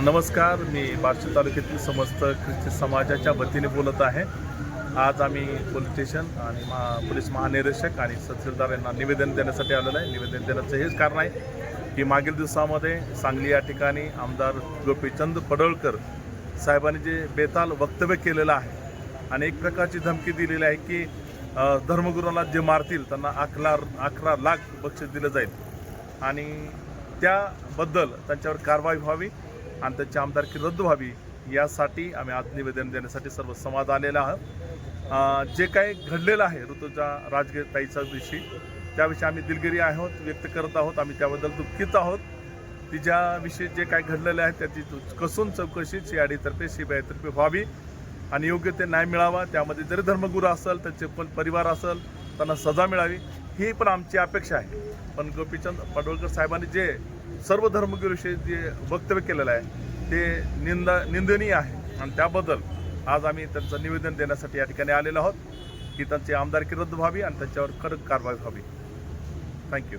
नमस्कार. मी बार्शी तालुक्यातील समस्त ख्रिस्ती समाजाच्या वतीने बोलत आहे. आज आम्ही पोलीस स्टेशन आणि महा पोलीस महानिरीक्षक आणि तहसीलदार यांना निवेदन देण्यासाठी आलेलं आहे. निवेदन देण्याचं हेच कारण आहे की मागील दिवसामध्ये सांगली या ठिकाणी आमदार गोपीचंद पडळकर साहेबांनी जे बेताल वक्तव्य केलेलं आहे आणि एक प्रकारची धमकी दिलेली आहे की धर्मगुरूंना जे मारतील त्यांना अकरा अकरा लाख बक्षीस दिलं जाईल. आणि त्याबद्दल त्यांच्यावर कारवाई व्हावी. आणि त्यांची आमदारकी रद्द व्हावी यासाठी आम्ही आज निवेदन देण्यासाठी सर्व समाज आलेला आहोत. जे काही घडलेलं आहे ऋतूच्या राजगीर दिवशी त्याविषयी आम्ही दिलगिरी आहोत व्यक्त करत आहोत आम्ही त्याबद्दल दुःखित आहोत. तिच्याविषयी जे काही घडलेले आहे त्याची कसून चौकशी सीआयडीतर्फे सीबीआयतर्फे व्हावी आणि योग्य ते न्याय मिळावा. त्यामध्ये जरी धर्मगुरू असेल त्यांचे पण परिवार असेल त्यांना सजा मिळावी. ही पण आमची अपेक्षा आहे. पण गोपीचंद पडवळकर साहेबांनी जे सर्व धर्मगुरूविषयी जे वक्तव्य केलेलं आहे ते निंदा निंदनीय आहे. आणि त्याबद्दल आज आम्ही त्यांचं निवेदन देण्यासाठी या ठिकाणी आलेलो आहोत. की त्यांची आमदारकी रद्द व्हावी आणि त्यांच्यावर कडक कारवाई व्हावी. थँक्यू